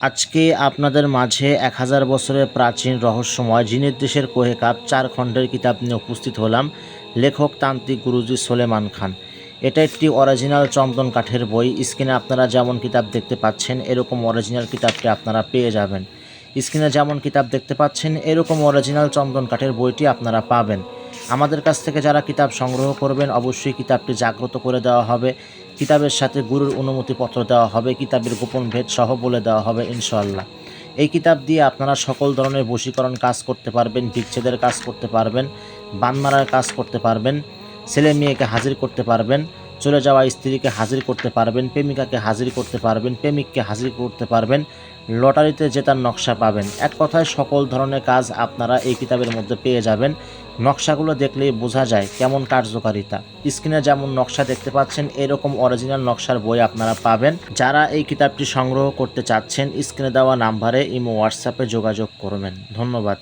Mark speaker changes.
Speaker 1: আজকে আপনাদের মাঝে এক হাজার বছরের প্রাচীন রহস্যময় জিনের দেশের কোহে কাপ চার খণ্ডের কিতাব নিয়ে উপস্থিত হলাম লেখক তান্ত্রিক গুরুজি সোলেমান খান। এটা একটি অরিজিনাল চন্দন কাঠের বই। স্ক্রিনে আপনারা যেমন কিতাব দেখতে পাচ্ছেন, এরকম অরিজিনাল কিতাবটি আপনারা পেয়ে যাবেন। স্ক্রিনে যেমন কিতাব দেখতে পাচ্ছেন, এরকম অরিজিনাল চন্দন কাঠের বইটি আপনারা পাবেন। আমাদের কাছ থেকে যারা কিতাব সংগ্রহ করবেন, অবশ্যই কিতাবটি জাগ্রত করে দেওয়া হবে। কিতাবের সাথে গুরুর অনুমতিপত্র দেওয়া হবে, কিতাবের গোপন ভেদ সহ বলে দেওয়া হবে ইনশাল্লাহ এই কিতাব দিয়ে আপনারা সকল ধরনের বশীকরণ কাজ করতে পারবেন, বিচ্ছেদের কাজ করতে পারবেন, বানমারার কাজ করতে পারবেন, ছেলে মেয়েকে হাজির করতে পারবেন। চলে যাওয়া স্ত্রীকে হাজির করতে পারবেন, প্রেমিকাকে হাজির করতে পারবেন, প্রেমিককে হাজির করতে পারবেন, লটারিতে জেতার নকশা পাবেন। এক কথায় সকল ধরনের কাজ আপনারা এই কিতাবের মধ্যে পেয়ে যাবেন। নকশাগুলো দেখলেই বোঝা যায় কেমন কার্যকারিতা। স্ক্রিনে যেমন নকশা দেখতে পাচ্ছেন, এরকম অরিজিনাল নকশার বই আপনারা পাবেন। যারা এই কিতাবটি সংগ্রহ করতে চাচ্ছেন, স্ক্রিনে দেওয়া নাম্বারে ইমো, হোয়াটসঅ্যাপে যোগাযোগ করবেন। ধন্যবাদ।